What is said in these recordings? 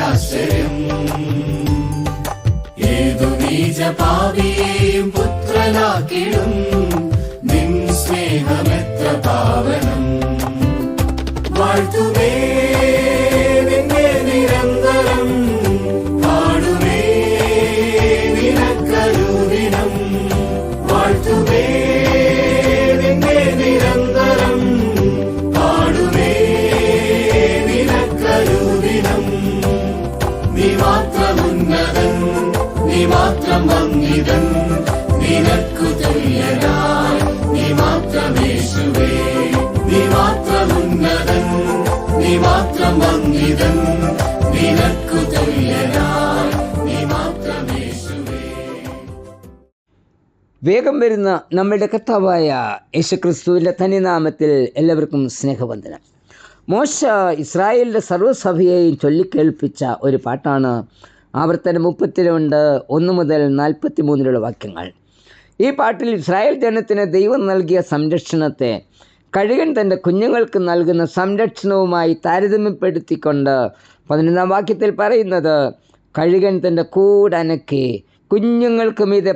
ആശ്ചര്യം ഏതു നീച പാപിയെയും പുത്രനാക്കിടും. നിൻ സ്നേഹമെത്ര പാവനം. വാഴ്ത്തുമേ നിനക്കു നീ നീ നീ മാത്രം നിനക്കു നീ വേഗം വരുന്ന നമ്മളുടെ കർത്താവായ യേശുക്രിസ്തുവിന്റെ തനിനാമത്തിൽ എല്ലാവർക്കും സ്നേഹവന്ദനം. മോശ ഇസ്രായേലിന്റെ സർവസഭയെയും ചൊല്ലിക്കേൾപ്പിച്ച ഒരു പാട്ടാണ് ആവർത്തനം മുപ്പത്തിരണ്ട് ഒന്ന് മുതൽ നാൽപ്പത്തി മൂന്നിലുള്ള വാക്യങ്ങൾ. ഈ പാട്ടിൽ ഇസ്രായേൽ ജനത്തിന് ദൈവം നൽകിയ സംരക്ഷണത്തെ കഴുകൻ തന്റെ കുഞ്ഞുങ്ങൾക്ക് നൽകുന്ന സംരക്ഷണവുമായി താരതമ്യപ്പെടുത്തിക്കൊണ്ട് പതിനൊന്നാം വാക്യത്തിൽ പറയുന്നത് കഴുകൻ തന്റെ കൂടനക്കി കുഞ്ഞുങ്ങൾക്ക് മീതെ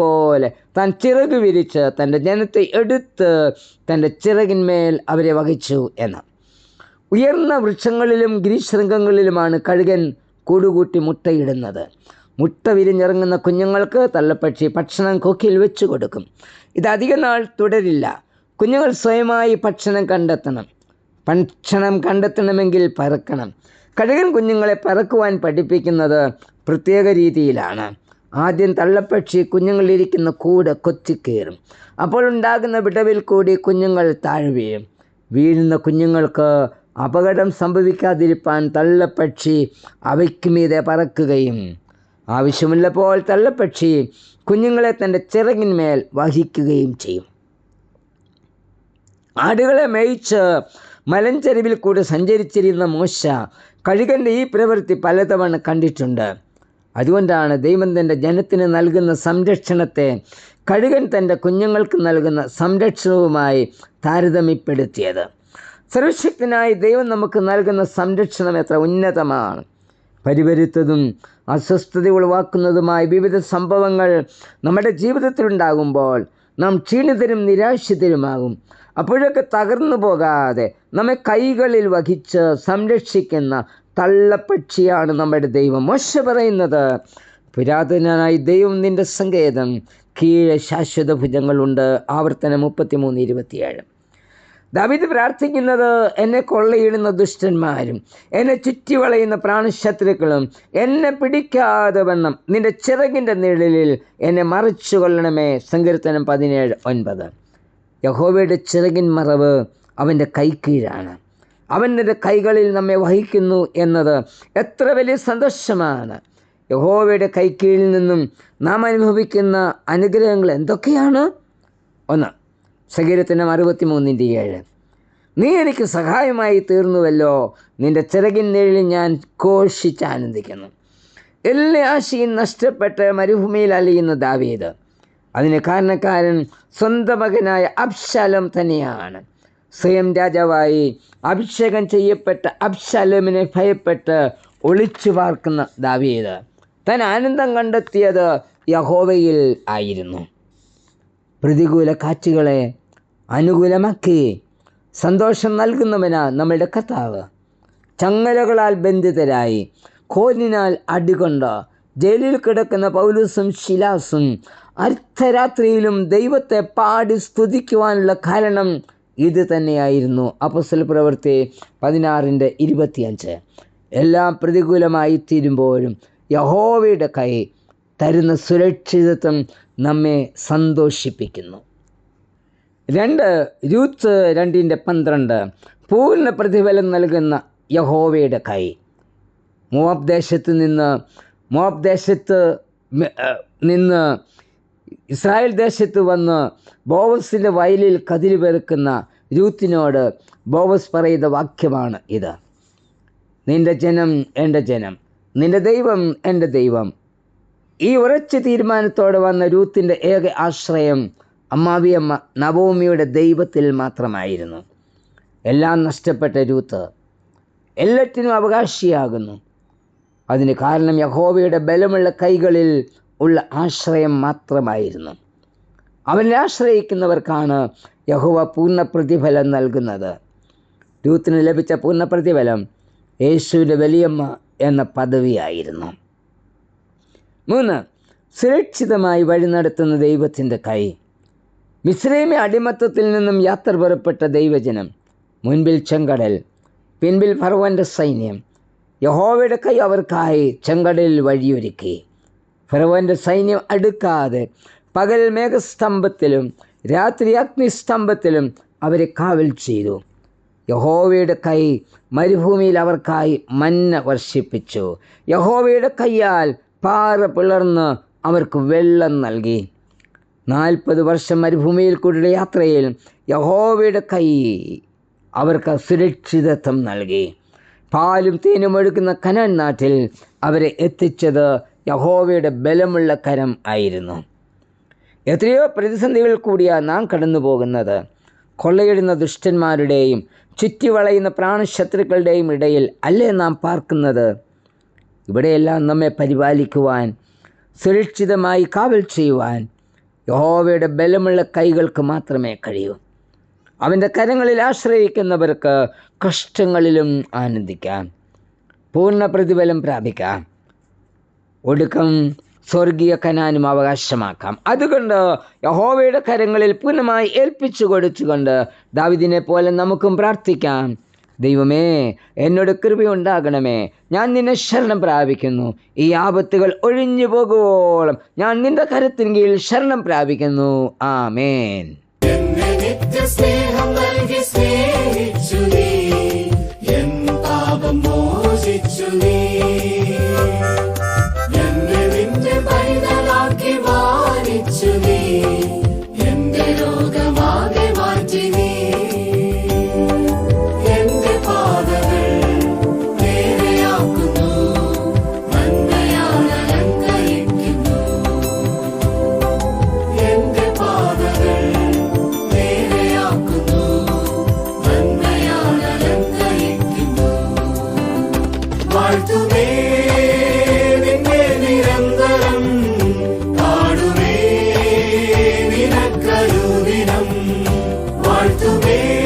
പോലെ താൻ ചിറക് വിരിച്ച് തന്റെ ജനത്തെ എടുത്ത് തന്റെ ചിറകിന്മേൽ അവരെ വഹിച്ചു എന്ന്. ഉയർന്ന വൃക്ഷങ്ങളിലും ഗിരിശൃംഗങ്ങളിലുമാണ് കഴുകൻ കൂടുകൂട്ടി മുട്ടയിടുന്നത്. മുട്ട വിരിഞ്ഞിറങ്ങുന്ന കുഞ്ഞുങ്ങൾക്ക് തള്ളപ്പക്ഷി ഭക്ഷണം കൊക്കിൽ വെച്ചു കൊടുക്കും. ഇത് അധിക നാൾ തുടരില്ല. കുഞ്ഞുങ്ങൾ സ്വയമായി ഭക്ഷണം കണ്ടെത്തണം. ഭക്ഷണം കണ്ടെത്തണമെങ്കിൽ പറക്കണം. കഴുകൻ കുഞ്ഞുങ്ങളെ പറക്കുവാൻ പഠിപ്പിക്കുന്നത് പ്രത്യേക രീതിയിലാണ്. ആദ്യം തള്ളപ്പക്ഷി കുഞ്ഞുങ്ങളിരിക്കുന്ന കൂട് കൊത്തിക്കയറും അപ്പോൾ ഉണ്ടാകുന്ന വിടവിൽ കൂടി കുഞ്ഞുങ്ങൾ താഴെ വീഴും വീഴുന്ന കുഞ്ഞുങ്ങൾക്ക് അപകടം സംഭവിക്കാതിരിപ്പാൻ തള്ളപ്പക്ഷി അവയ്ക്ക് മീതെ പറക്കുകയും ആവശ്യമുള്ളപ്പോൾ തള്ളപ്പക്ഷി കുഞ്ഞുങ്ങളെ തന്റെ ചിറകിന്മേൽ വഹിക്കുകയും ചെയ്യും. ആടുകളെ മേയിച്ച് മലഞ്ചെരുവിൽ കൂടെ സഞ്ചരിച്ചിരുന്ന മോശ കഴുകന്റെ ഈ പ്രവൃത്തി പലതവണ കണ്ടിട്ടുണ്ട്. അതുകൊണ്ടാണ് ദൈവം തന്റെ ജനത്തിന് നൽകുന്ന സംരക്ഷണത്തെ കഴുകൻ തന്റെ കുഞ്ഞുങ്ങൾക്ക് നൽകുന്ന സംരക്ഷണവുമായി താരതമ്യപ്പെടുത്തിയത്. സർവശക്തനായി ദൈവം നമുക്ക് നൽകുന്ന സംരക്ഷണം എത്ര ഉന്നതമാണ്. പരിവരുത്തതും അസ്വസ്ഥത ഉളവാക്കുന്നതുമായ വിവിധ സംഭവങ്ങൾ നമ്മുടെ ജീവിതത്തിലുണ്ടാകുമ്പോൾ നാം ക്ഷീണിതരും നിരാശിതരുമാകും. അപ്പോഴൊക്കെ തകർന്നു പോകാതെ നമ്മെ കൈകളിൽ വഹിച്ച് സംരക്ഷിക്കുന്ന തള്ളപ്പക്ഷിയാണ് നമ്മുടെ ദൈവം. മോശ പറയുന്നത് പുരാതനായി ദൈവം നിന്റെ സങ്കേതം കീഴ ശാശ്വത ഭുജങ്ങളുണ്ട്. ആവർത്തനം മുപ്പത്തിമൂന്ന് ഇരുപത്തിയേഴ്. ദാവിദ് പ്രാർത്ഥിക്കുന്നത് എന്നെ കൊള്ളയിടുന്ന ദുഷ്ടന്മാരും എന്നെ ചുറ്റി വളയുന്ന പ്രാണശത്രുക്കളും എന്നെ പിടിക്കാതെ വണ്ണം നിന്റെ ചിറകിന്റെ നിഴലിൽ എന്നെ മറിച്ചു കൊള്ളണമേ. സങ്കീർത്തനം പതിനേഴ് ഒൻപത്. യഹോവയുടെ ചിറകിൻ മറവ് അവന്റെ കൈക്കീഴാണ് അവന്റെ കൈകളിൽ നമ്മെ വഹിക്കുന്നു എന്നത് എത്ര വലിയ സന്തോഷമാണ്. യഹോവയുടെ കൈക്കീഴിൽ നിന്നും നാം അനുഭവിക്കുന്ന അനുഗ്രഹങ്ങൾ എന്തൊക്കെയാണ്? ഒന്ന് സങ്കീർത്തനം അറുപത്തി മൂന്നിന്റെ ഏഴ്. നീ എനിക്ക് സഹായമായി തീർന്നുവല്ലോ. നിന്റെ ചിറകിൻ നിഴലിൽ ഞാൻ ഘോഷിച്ച് ആനന്ദിക്കുന്നു. എല്ലാ ആശയും നഷ്ടപ്പെട്ട് മരുഭൂമിയിൽ അലിയുന്ന ദാവീദ്. അതിന് കാരണക്കാരൻ സ്വന്തം മകനായ അബ്ശാലം തന്നെയാണ്. സ്വയം രാജാവായി അഭിഷേകം ചെയ്യപ്പെട്ട അബ്ശാലമിനെ ഭയപ്പെട്ട് ഒളിച്ചു പാർക്കുന്ന ദാവീദ് താൻ ആനന്ദം കണ്ടെത്തിയത് യഹോവയിൽ ആയിരുന്നു. പ്രതികൂല കാറ്റുകളെ അനുകൂലമാക്കി. സന്തോഷം നൽകുന്നവനാ നമ്മളുടെ കർത്താവ്. ചങ്ങലകളാൽ ബന്ധിതരായി. കോലിനാൽ അടികൊണ്ട്. ജയിലിൽ കിടക്കുന്ന പൗലൂസും ശിലാസും അർദ്ധരാത്രിയിലും ദൈവത്തെ പാടി സ്തുതിക്കുവാനുള്ള കാരണം ഇത് തന്നെയായിരുന്നു. അപ്പസ്വൽ പ്രവൃത്തി പതിനാറിന്റെ ഇരുപത്തിയഞ്ച്. എല്ലാം പ്രതികൂലമായി തീരുമ്പോഴും യഹോവയുടെ കൈ തരുന്ന സുരക്ഷിതത്വം നമ്മെ സന്തോഷിപ്പിക്കുന്നു. രണ്ട് രൂത്ത് രണ്ടിന്റെ പന്ത്രണ്ട്. പൂർണ പ്രതിഫലം നൽകുന്ന യഹോവയുടെ കൈ. മോബ് ദേശത്ത് നിന്ന് മോബ് ദേശത്ത് നിന്ന് ഇസ്രായേൽ ദേശത്ത് വന്ന് ബോവസിന്റെ വയലിൽ കതിരി പെറുക്കുന്ന രൂത്തിനോട് ബോവസ് പറയുന്ന വാക്യമാണ് ഇത്. നിന്റെ ജനം എന്റെ ജനം നിന്റെ ദൈവം എന്റെ ദൈവം. ഈ ഉറച്ച തീരുമാനത്തോടെ വന്ന രൂത്തിന്റെ ഏക ആശ്രയം അമ്മാവിയമ്മ നവോമിയുടെ ദൈവത്തിൽ മാത്രമായിരുന്നു. എല്ലാം നഷ്ടപ്പെട്ട രൂത്ത് എല്ലാറ്റിനും അവകാശിയാകുന്നു. അതിന് കാരണം യഹോവയുടെ ബലമുള്ള കൈകളിൽ ഉള്ള ആശ്രയം മാത്രമായിരുന്നു. അവനെ ആശ്രയിക്കുന്നവർക്കാണ് യഹോവ പൂർണ പ്രതിഫലം നൽകുന്നത്. രൂത്തിന് ലഭിച്ച പൂർണ പ്രതിഫലം യേശുവിന്റെ വലിയമ്മ എന്ന പദവിയായിരുന്നു. മൂന്ന് സുരക്ഷിതമായി വഴി നടത്തുന്ന ദൈവത്തിന്റെ കൈ. മിശ്രൈമി അടിമത്തത്തിൽ നിന്നും യാത്ര പുറപ്പെട്ട ദൈവജനം മുൻപിൽ ചെങ്കടൽ പിൻപിൽ ഫറവന്റെ സൈന്യം യഹോവയുടെ കൈ അവർക്കായി ചെങ്കടലിൽ വഴിയൊരുക്കി. ഫറവന്റെ സൈന്യം അടുക്കാതെ പകൽ മേഘസ്തംഭത്തിലും രാത്രി അഗ്നിസ്തംഭത്തിലും അവരെ കാവൽ ചെയ്തു. യഹോവയുടെ കൈ മരുഭൂമിയിൽ അവർക്കായി മന്ന വർഷിപ്പിച്ചു. യഹോവയുടെ കൈയാൽ പാറ പിളർന്ന് അവർക്ക് വെള്ളം നൽകി. നാൽപ്പത് വർഷം മരുഭൂമിയിൽ കൂടിയുള്ള യാത്രയിൽ യഹോവയുടെ കൈ അവർക്ക് സുരക്ഷിതത്വം നൽകി. പാലും തേനും ഒഴുക്കുന്ന കനാൻ നാട്ടിൽ അവരെ എത്തിച്ചത് യഹോവയുടെ ബലമുള്ള കരം ആയിരുന്നു. എത്രയോ പ്രതിസന്ധികൾ കൂടിയാണ് നാം കടന്നു പോകുന്നത് കൊള്ളയിടുന്ന ദുഷ്ടന്മാരുടെയും ചുറ്റിവളയുന്ന പ്രാണശത്രുക്കളുടെയും ഇടയിൽ അല്ലേ നാം പാർക്കുന്നത്? ഇവിടെയെല്ലാം നമ്മെ പരിപാലിക്കുവാൻ സുരക്ഷിതമായി കാവൽ ചെയ്യുവാൻ യഹോവയുടെ ബലമുള്ള കൈകൾക്ക് മാത്രമേ കഴിയൂ. അവന്റെ കരങ്ങളിൽ ആശ്രയിക്കുന്നവർക്ക് കഷ്ടങ്ങളിലും ആനന്ദിക്കാം. പൂർണ പ്രതിഫലം പ്രാപിക്കാം. ഒടുക്കം സ്വർഗീയ കനാനും അവകാശമാക്കാം. അതുകൊണ്ട് യഹോവയുടെ കരങ്ങളിൽ പൂർണമായി ഏൽപ്പിച്ചു കൊടുത്തുകൊണ്ട് ദാവിദിനെ പോലെ നമുക്കും പ്രാർത്ഥിക്കാം. ദൈവമേ എന്നോട് കൃപയുണ്ടാകണമേ ഞാൻ നിന്നെ ശരണം പ്രാപിക്കുന്നു. ഈ ആപത്തുകൾ ഒഴിഞ്ഞു പോകുവോളം ഞാൻ നിന്റെ കരത്തിന് കീഴിൽ ശരണം പ്രാപിക്കുന്നു. ആമേൻ. മോചിച്ചു നീ. വാഴ്ത്തുമേ നിന്നെ